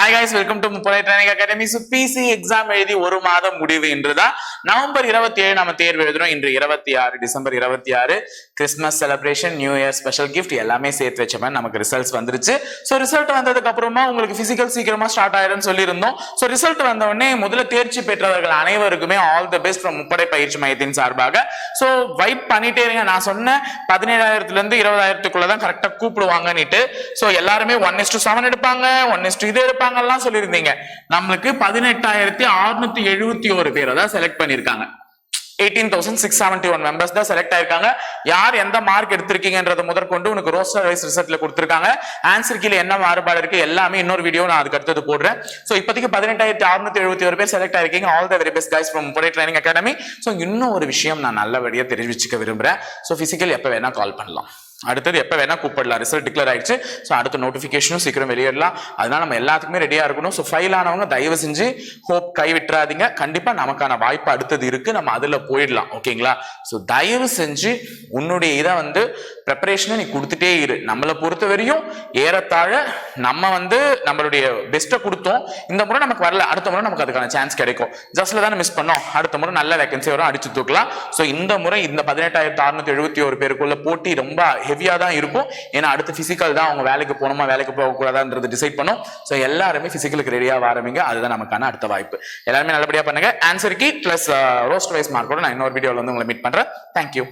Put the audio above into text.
Hi guys welcome to Muppadai training academy so PC exam எழுதி ஒரு மாதம் முடிவு இன்றுதான் நவம்பர் இருபத்தி ஏழு நம்ம தேர்வு எழுதுறோம். இன்று இருபத்தி ஆறு டிசம்பர் இருபத்தி ஆறு Christmas celebration new year special gift எல்லாமே சேர்த்து வச்ச மாதிரி நமக்கு ரிசல்ட்ஸ் வந்துருச்சு. ஸோ ரிசல்ட் வந்ததுக்கு அப்புறமா உங்களுக்கு பிசிக்கல் சீக்கிரமா ஸ்டார்ட் ஆயிடும்னு சொல்லியிருந்தோம். ஸோ ரிசல்ட் வந்த முதல்ல தேர்ச்சி பெற்றவர்கள் அனைவருக்குமே ஆல் த பெஸ்ட் ஃப்ரம் முப்படை பயிற்சி மையத்தின் சார்பாக. ஸோ வைப் பண்ணிட்டே இருங்க. நான் சொன்ன பதினேழாயிரத்துல இருந்து இருபதாயிரத்துக்குள்ள தான் கரெக்டாக கூப்பிடுவாங்கன்னுட்டு. ஸோ எல்லாருமே ஒன் இஸ்டு செவன் எடுப்பாங்க. ஒன் இஸ்டு இது எடுப்பாங்கலாம் சொல்லியிருந்தீங்க. நம்மளுக்கு பதினெட்டாயிரத்தி அறுநூத்தி எழுபத்தி ஒரு பேரை தான் செலக்ட் பண்ணியிருக்காங்க. Eighteen thousand six seventy one members தான் செலக்ட் ஆயிருக்காங்க. யார் எந்த மார்க் எடுத்திருக்கீங்கன்றத முதற்கொண்டு உனக்கு ரோஸ்டர் வைஸ் ரிசல்ட்ல கொடுத்துருக்காங்க. ஆன்சர் கீழே என்ன மாறுபாடு இருக்கு எல்லாமே இன்னொரு வீடியோ நான் அதுக்கு அடுத்தது போடுறேன். ஸோ இப்போதைக்கு பதினெட்டாயிரத்தி அறுநூத்தி எழுபத்தி ஒரு பேர் select ஆயிருக்கீங்க. All the very best guys from Muppadai training academy so இன்னும் ஒரு விஷயம் நான் நல்லபடியா தெரிவிச்சுக்க விரும்புறேன். ஸோ பிசிக்கல் எப்போ வேணா கால் பண்ணலாம். அடுத்தது எப்போ வேணால் கூப்பிடலாம். ரிசல்ட் டிக்ளேர் ஆயிடுச்சு. ஸோ அடுத்த நோட்டிஃபிகேஷனும் சீக்கிரம் வெளியிடலாம் அதனால நம்ம எல்லாத்துக்குமே ரெடியாக இருக்கணும். ஸோ ஃபைல் ஆனவங்க தயவு செஞ்சு ஹோப் கைவிட்டுறாதீங்க. கண்டிப்பாக நமக்கான வாய்ப்பு அடுத்தது இருக்குது நம்ம அதில் போயிடலாம். ஓகேங்களா ஸோ தயவு செஞ்சு உன்னுடைய இதை வந்து ப்ரிப்பரேஷனை நீ கொடுத்துட்டே இரு. நம்மளை பொறுத்த வரையும் ஏறத்தாழ நம்ம வந்து நம்மளுடைய பெஸ்ட்டை கொடுத்தோம். இந்த முறை நமக்கு வரல. அடுத்த முறை நமக்கு அதுக்கான சான்ஸ் கிடைக்கும். ஜஸ்ட்ல தானே மிஸ் பண்ணோம். அடுத்த முறை நல்ல வேகன்சி வரும். அடிச்சு தூக்கலாம். ஸோ இந்த முறை இந்த பதினெட்டாயிரத்து அறுநூத்தி எழுபத்தி ஒரு பேருக்குள்ள போட்டி ரொம்ப ஹெவியாக தான் இருக்கும். ஏன்னா அடுத்து ஃபிசிக்கல் தான் அவங்க வேலைக்கு போகணுமா வேலைக்கு போகக்கூடாதான்றது டிசைட் பண்ணும். ஸோ எல்லாருமே ஃபிசிக்கலுக்கு ரெடியாக ஆரம்பிங்க. அதுதான் நமக்கான அடுத்த வாய்ப்பு. எல்லாருமே நல்லபடியாக பண்ணுங்க. Answer key plus roast wise மார்க்கோட நான் இன்னொரு வீடியோவில் வந்து உங்களை மீட் பண்ணுறேன் தேங்க்யூ